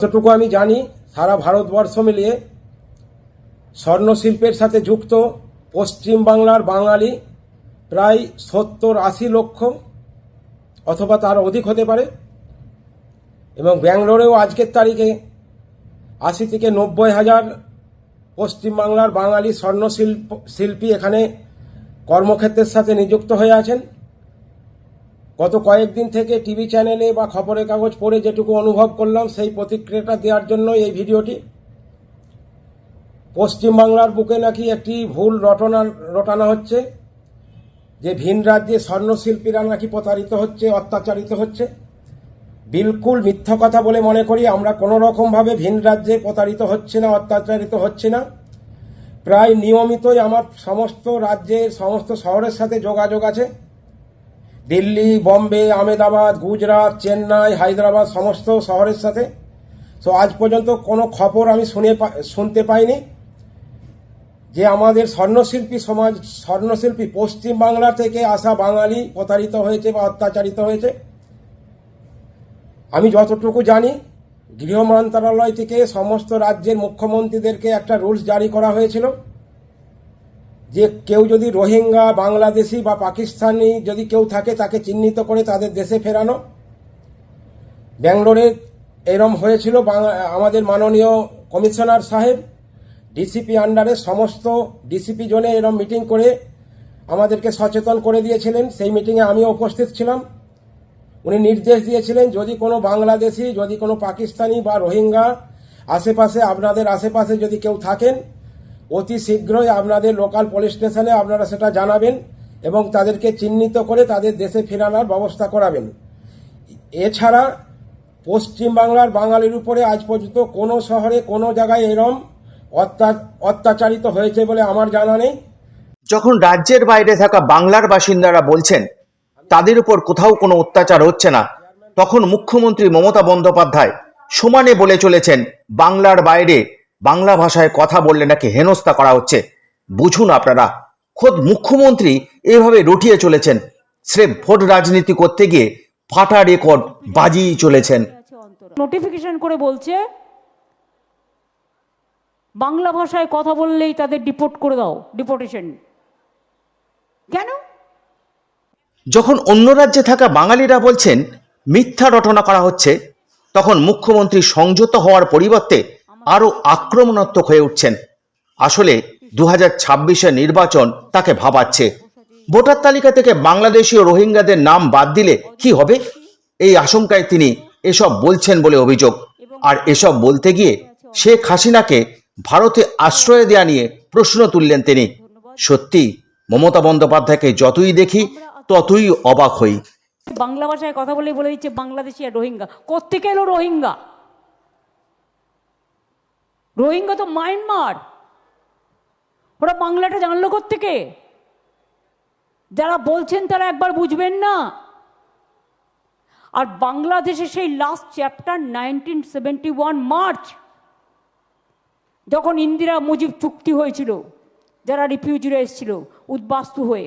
যতটুকু আমি জানি, সারা ভারতবর্ষ মিলিয়ে স্বর্ণশিল্পের সাথে যুক্ত পশ্চিম বাংলার বাঙালি প্রায় সত্তর আশি লক্ষ অথবা তার অধিক হতে পারে এবং ব্যাঙ্গালোরেও আজকের তারিখে আশি থেকে নব্বই হাজার পশ্চিমবাংলার বাঙালি স্বর্ণশিল্প শিল্পী এখানে কর্মক্ষেত্রের সাথে নিযুক্ত হয়ে আছেন। গত কয়েকদিন থেকে টিভি চ্যানেলে বা খবরের কাগজ পড়ে যেটুকু অনুভব করলাম, সেই প্রতিক্রিয়াটা দেওয়ার জন্য এই ভিডিওটি। পশ্চিমবাংলার বুকে নাকি একটি ভুল রটনা, রটানো হচ্ছে, যে ভিন রাজ্যে স্বর্ণশিল্পীরা নাকি প্রতারিত হচ্ছে, অত্যাচারিত হচ্ছে। বিলকুল মিথ্যা কথা বলে মনে করি, আমরা কোনো রকমভাবে ভিন রাজ্যে প্রতারিত হচ্ছে না, অত্যাচারিত হচ্ছে না। প্রায় নিয়মিতই আমার সমস্ত রাজ্যের সমস্ত শহরের সাথে যোগাযোগ আছে। দিল্লি, বম্বে আমেদাবাদ গুজরাট, চেন্নাই, হায়দ্রাবাদ, সমস্ত শহরের সাথে। তো আজ পর্যন্ত কোনো খবর আমি শুনে শুনতে পাইনি যে আমাদের স্বর্ণশিল্পী সমাজ, স্বর্ণশিল্পী পশ্চিম বাংলা থেকে আসা বাঙালি প্রতারিত হয়েছে বা অত্যাচারিত হয়েছে। আমি যতটুকু জানি, গৃহ মন্ত্রণালয় থেকে সমস্ত রাজ্যের মুখ্যমন্ত্রীদেরকে একটা রুলস জারি করা হয়েছিল। যে কেউ যদি রোহিঙ্গা, বাংলাদেশি বা পাকিস্তানি যদি কেউ থাকে, তাকে চিহ্নিত করে তাদের দেশে ফেরানো। ব্যাঙ্গালোরে এরম হয়েছিল আমাদের মাননীয় কমিশনার সাহেব। ডিসিপি আন্ডারে সমস্ত ডিসিপি জোনে এরম মিটিং করে আমাদেরকে সচেতন করে দিয়েছিলেন। সেই মিটিংয়ে আমিও উপস্থিত ছিলাম। উনি নির্দেশ দিয়েছিলেন, যদি কোনো বাংলাদেশি, যদি কোনো পাকিস্তানি বা রোহিঙ্গা আশেপাশে, আপনাদের আশেপাশে যদি কেউ থাকেন অতি শীঘ্রই আপনাদের লোকাল পুলিশ স্টেশনে আপনারা সেটা জানাবেন এবং তাদেরকে চিহ্নিত করে তাদের দেশে ফেরানোর ব্যবস্থা করাবেন। এছাড়া পশ্চিম বাংলার বাঙালির উপরে আজ পর্যন্ত কোনো শহরে কোনো জায়গায় এরম অত্যাচারিত হয়েছে বলে আমার জানা নেই। যখন রাজ্যের বাইরে থাকা বাংলার বাসিন্দারা বলছেন, তাদের উপর কোথাও কোনো অত্যাচার হচ্ছে না, তখন মুখ্যমন্ত্রী মমতা বন্দ্যোপাধ্যায় সমানে বলে চলেছেন, বাংলার বাইরে বাংলা ভাষায় কথা বললে নাকি হেনস্থা করা হচ্ছে? বুঝুন আপনারা খোদ মুখ্যমন্ত্রী এভাবে রটিয়ে চলেছেন। স্রেফ ভোট রাজনীতি করতে গিয়ে ফাটা রেকর্ড বাজিয়ে চলেছেন। নোটিফিকেশন করে বলছে বাংলা ভাষায় কথা বললেই তাদের ডিপোর্ট করে দাও ডিপোর্টেশন কেন? যখন অন্য রাজ্যে থাকা বাঙালিরা বলছেন মিথ্যা রটনা করা হচ্ছে তখন মুখ্যমন্ত্রী সংযত হওয়ার পরিবর্তে আরও আক্রমণাত্মক হয়ে উঠছেন। আসলে দু হাজার নির্বাচন তাকে ভাবাচ্ছে। ভোটার তালিকা থেকে বাংলাদেশি ও রোহিঙ্গাদের নাম বাদ দিলে কি হবে? এই আশঙ্কায় তিনি এসব বলছেন বলে অভিযোগ। আর এসব বলতে গিয়ে শেখ হাসিনাকে ভারতে আশ্রয় দেয়া নিয়ে প্রশ্ন তুললেন তিনি। সত্যি, মমতা বন্দ্যোপাধ্যায়কে যতই দেখি, ততই অবাক হই। বাংলা ভাষায় কথা বলেই বলে দিচ্ছে বাংলাদেশি আর রোহিঙ্গা। কোত্থেকে এলো রোহিঙ্গা? রোহিঙ্গা তো মায়ানমার। ওরা বাংলাটা জানলো থেকে যারা বলছেন তারা একবার বুঝবেন না। আর বাংলাদেশে সেই last chapter nineteen seventy one March, যখন ইন্দিরা মুজিব চুক্তি হয়েছিল, যারা রিফিউজিরা এসেছিল, উদ্বাস্তু হয়ে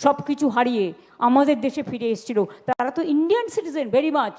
সব কিছু হারিয়ে আমাদের দেশে ফিরে এসেছিল, তারা তো ইন্ডিয়ান সিটিজেন ভেরি মাচ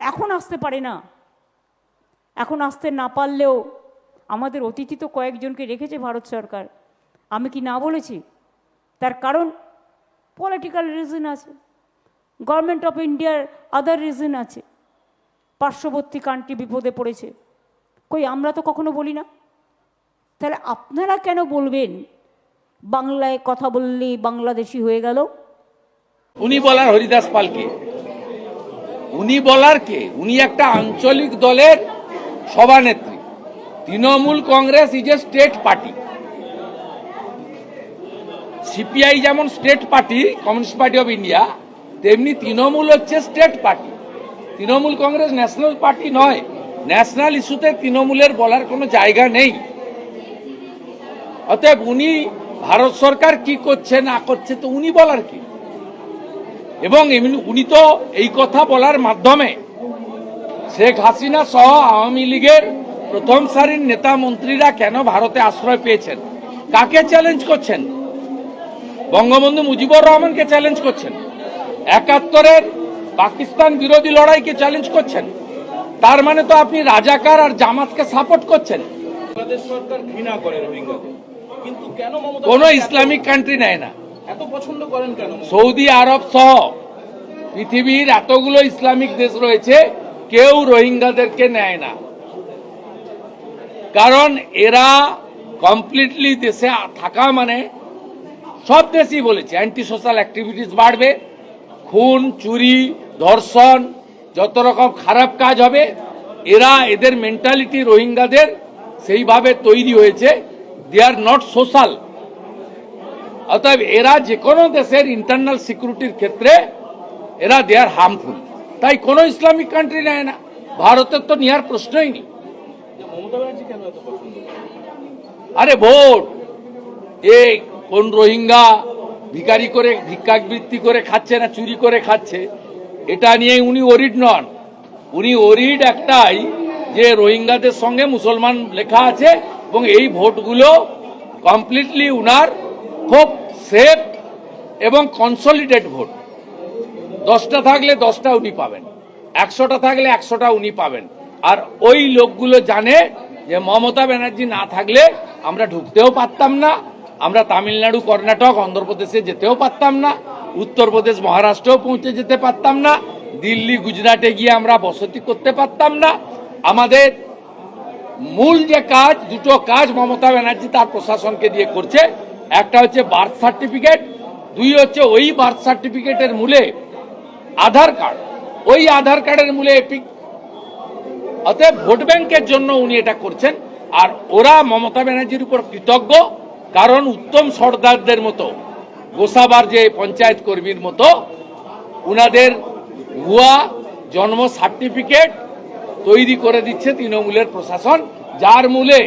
এখন আসতে পারে না। এখন আসতে না পারলেও আমাদের অতিথি তো কয়েকজনকে রেখেছে ভারত সরকার। আমি কি না বলেছি? তার কারণ পলিটিক্যাল রিজন আছে। গভর্নমেন্ট অফ ইন্ডিয়ার আদার রিজন আছে। পার্শ্ববর্তী কান্ট্রি বিপদে পড়েছে। কই, আমরা তো কখনো বলি না? তাহলে আপনারা কেন বলবেন? বাংলায় কথা বললেই বাংলাদেশি হয়ে গেল। উনি বলার হরিদাস পালকে। উনি বলার কে? উনি একটা আঞ্চলিক দলের সভানেত্রী Trinamool Congress is a state party CPI যেমন state party communist party of India তেমনি তৃণমূল হচ্ছে state party Trinamool Congress national party নয়। ন্যাশনাল ইস্যুতে তৃণমূলের বলার কোনো জায়গা নেই। অতএব উনি ভারত সরকার কি করছে, না করছে, তো উনি বলার কি? এবং উনি তো এই কথা বলার মাধ্যমে শেখ হাসিনা সহ আওয়ামী লীগের প্রথম সারির নেতা মন্ত্রীরা কেন ভারতে আশ্রয় পেয়েছেন? কাকে চ্যালেঞ্জ করছেন? বঙ্গবন্ধু মুজিবুর রহমানকে চ্যালেঞ্জ করছেন? একাত্তরের পাকিস্তান বিরোধী লড়াইকে চ্যালেঞ্জ করছেন? তার মানে তো আপনি রাজাকার আর জামাতকে সাপোর্ট করছেন। কোন ইসলামিক কান্ট্রি নেয় না। এত পছন্দ করেন কেন সৌদি আরব সহ পৃথিবীর এতগুলো ইসলামিক দেশ রয়েছে কেউ রোহিঙ্গাদেরকে নেয় না। কারণ এরা কমপ্লিটলি দেশে থাকা মানে সব দেশই বলেছে অ্যান্টি সোশ্যাল অ্যাক্টিভিটিস বাড়বে, খুন, চুরি, ধর্ষণ, যত রকম খারাপ কাজ হবে, এরা এদের মেন্টালিটি রোহিঙ্গাদের সেইভাবে তৈরি হয়েছে দে আর নট সোশ্যাল অতএব এরা যে কোনো দেশের ইন্টারনাল সিকিউরিটির ক্ষেত্রে এরা দে আর হার্মফুল তাই কোনো ইসলামিক কান্ট্রি নেয় না। ভারতের তো নেওয়ার প্রশ্নই নেই। আরে ভোট! এ কোন রোহিঙ্গা ভিকারি করে ভিক্ষাবৃত্তি করে খাচ্ছে না চুরি করে খাচ্ছে? এটা নিয়ে উনি ওরিড নন। উনি ওরিড একটাই যে রোহিঙ্গাদের সঙ্গে মুসলমান লেখা আছে এবং এই ভোটগুলো কমপ্লিটলি উনার খুব সেফ এবং কনসলিডেট ভোট। দশটা থাকলে দশটা উনি পাবেন। একশোটা থাকলে একশোটা উনি পাবেন। আর ওই লোকগুলো জানে যে মমতা ব্যানার্জি না থাকলে আমরা ঢুকতেও পারতাম না, আমরা তামিলনাড়ু, কর্ণাটক, অন্ধ্রপ্রদেশে যেতেও পারতাম না, উত্তরপ্রদেশ, মহারাষ্ট্রেও পৌঁছে যেতে পারতাম না, দিল্লি, গুজরাটে গিয়ে আমরা বসতি করতে পারতাম না। আমাদের মূল যে কাজ, দুটো কাজ মমতা ব্যানার্জি তার প্রশাসনকে দিয়ে করছে। একটা হচ্ছে বার্থ সার্টিফিকেট, দুই হচ্ছে ওই বার্থ সার্টিফিকেটের মূলে আধার কার্ড। ওই আধার কার্ডের মূলে এপিক অতএব ভোট ব্যাংকের জন্য উনি এটা করছেন। আর ওরা মমতা ব্যানার্জির উপর কৃতজ্ঞ, কারণ উত্তম সর্দারদের মতো, গোসাবার যে পঞ্চায়েত কর্মীর মতো, উনাদের ভুয়া জন্ম সার্টিফিকেট তৈরি করে দিচ্ছে তৃণমূলের প্রশাসন, যার মূলে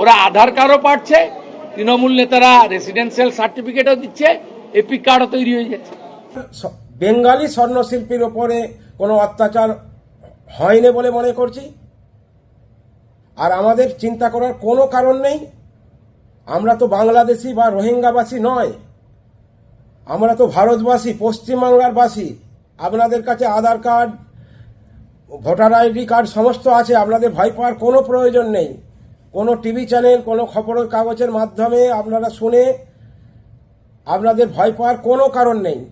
ওরা আধার কার্ডও পাচ্ছে, তৃণমূল নেতারা রেসিডেন্সিয়াল সার্টিফিকেটও দিচ্ছে এপিক কার্ডও তৈরি হয়ে যাচ্ছে। বেঙ্গালি স্বর্ণশিল্পীর ওপরে কোনো অত্যাচার হয়নি বলে মনে করছি। আর আমাদের চিন্তা করার কোনো কারণ নেই। আমরা তো বাংলাদেশি বা রোহিঙ্গাবাসী নয়। আমরা তো ভারতবাসী, পশ্চিমবাংলার বাসী। আপনাদের কাছে Aadhaar card, voter ID card সমস্ত আছে। আপনাদের ভয় পাওয়ার কোনো প্রয়োজন নেই। কোনো টিভি চ্যানেল, কোনো খবরের কাগজের মাধ্যমে আপনারা শুনে আপনাদের ভয় পাওয়ার কোনো কারণ নেই।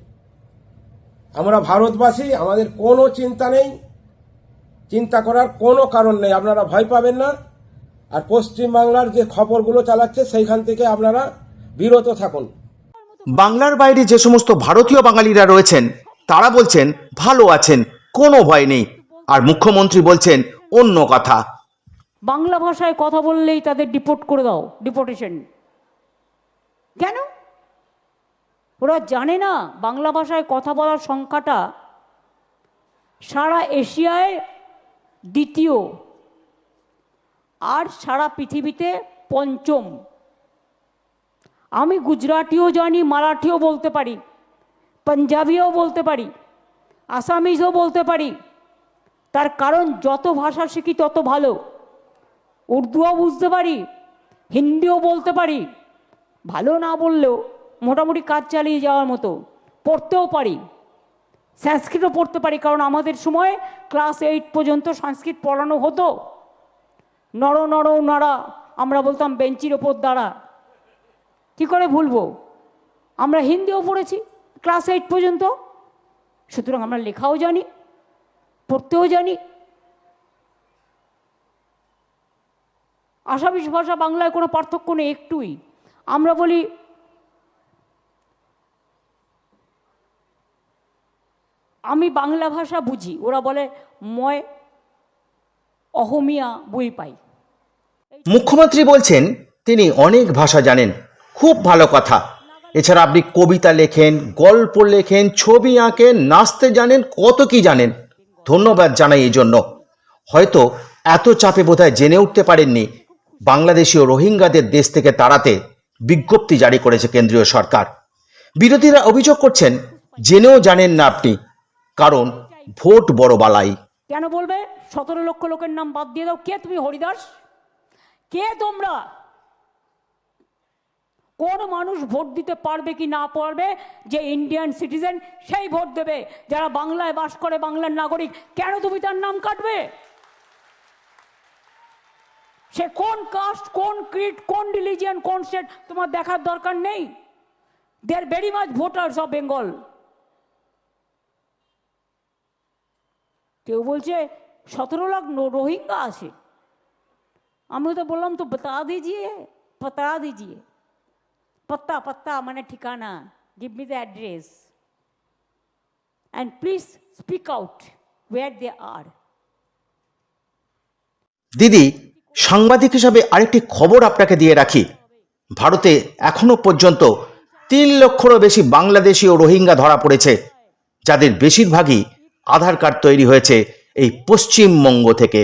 আমরা ভারতবাসী আমাদের কোনো চিন্তা নেই। চিন্তা করার কোনো কারণ নেই। আপনারা ভয় পাবেন না। আর পশ্চিমবাংলার যে খবরগুলো চালাচ্ছে সেইখান থেকে আপনারা বিরত থাকুন। বাংলার বাইরে যে সমস্ত ভারতীয় বাঙালিরা রয়েছেন তারা বলছেন ভালো আছেন কোনো ভয় নেই। আর মুখ্যমন্ত্রী বলছেন অন্য কথা। বাংলা ভাষায় কথা বললেই তাদের ডিপোর্ট করে দাও ডিপোর্টেশন কেন? ওরা জানে না বাংলা ভাষায় কথা বলার সংখ্যাটা সারা এশিয়ায় দ্বিতীয় আর সারা পৃথিবীতে পঞ্চম। আমি গুজরাটিও জানি, মারাঠিও বলতে পারি, পাঞ্জাবিও বলতে পারি, আসামিজও বলতে পারি। তার কারণ যত ভাষা শিখি তত ভালো। উর্দুও বুঝতে পারি, হিন্দিও বলতে পারি। ভালো না বললেও মোটামুটি কাজ চালিয়ে যাওয়ার মতো পড়তেও পারি। সংস্কৃতও পড়তে পারি, কারণ আমাদের সময় ক্লাস এইট পর্যন্ত সংস্কৃত পড়ানো হতো। নর নর নাড়া, আমরা বলতাম বেঞ্চির ওপর দাঁড়া। কী করে ভুলবো? আমরা হিন্দিও পড়েছি ক্লাস এইট পর্যন্ত। সুতরাং আমরা লেখাও জানি, পড়তেও জানি। আসামিস ভাষা বাংলায় কোনো পার্থক্য নেই একটুই। আমরা বলি আমি বাংলা ভাষা বুঝি। ওরা বলে ময় অহমিয়া বই পাই। মুখ্যমন্ত্রী বলছেন, তিনি অনেক ভাষা জানেন। খুব ভালো কথা। এছাড়া আপনি কবিতা লেখেন, গল্প লেখেন, ছবি আঁকেন, নাচতে জানেন, কত কি জানেন। ধন্যবাদ জানাই এই জন্য। হয়তো এত চাপে বোধহয় জেনে উঠতে পারেননি বাংলাদেশীয় রোহিঙ্গাদের দেশ থেকে তাড়াতে বিজ্ঞপ্তি জারি করেছে কেন্দ্রীয় সরকার। বিরোধীরা অভিযোগ করছেন, জেনেও জানেন না আপনি। কারণ ভোট বড় বালাই। কেন বলবে? সতেরো লক্ষ লোকের নাম বাদ দিয়ে দাও। কে তুমি, হরিদাস? কে তোমরা? কোন মানুষ ভোট দিতে পারবে কি না পারবে? যে ইন্ডিয়ান সিটিজেন সেই ভোট দেবে। যারা বাংলায় বাস করে, বাংলার নাগরিক, কেন তুমি তার নাম কাটবে? সে কোন কাস্ট কোন ক্রিট কোন রিলিজিয়ান কোন স্টেট তোমার দেখার দরকার নেই। They are very much voters of Bengal কেউ বলছে, সতেরো লাখ রোহিঙ্গা আছে। আমি তো বললাম, তো বতা দিজিয়ে পতা দিজিয়ে। পত্তা পত্তা মানে ঠিকানা give me the address and please speak out where they are দিদি, সাংবাদিক হিসাবে আরেকটি খবর আপনাকে দিয়ে রাখি। ভারতে এখনও পর্যন্ত তিন লক্ষরও বেশি বাংলাদেশি ও রোহিঙ্গা ধরা পড়েছে, যাদের বেশিরভাগই আধার কার্ড তৈরি হয়েছে এই পশ্চিমবঙ্গ থেকে।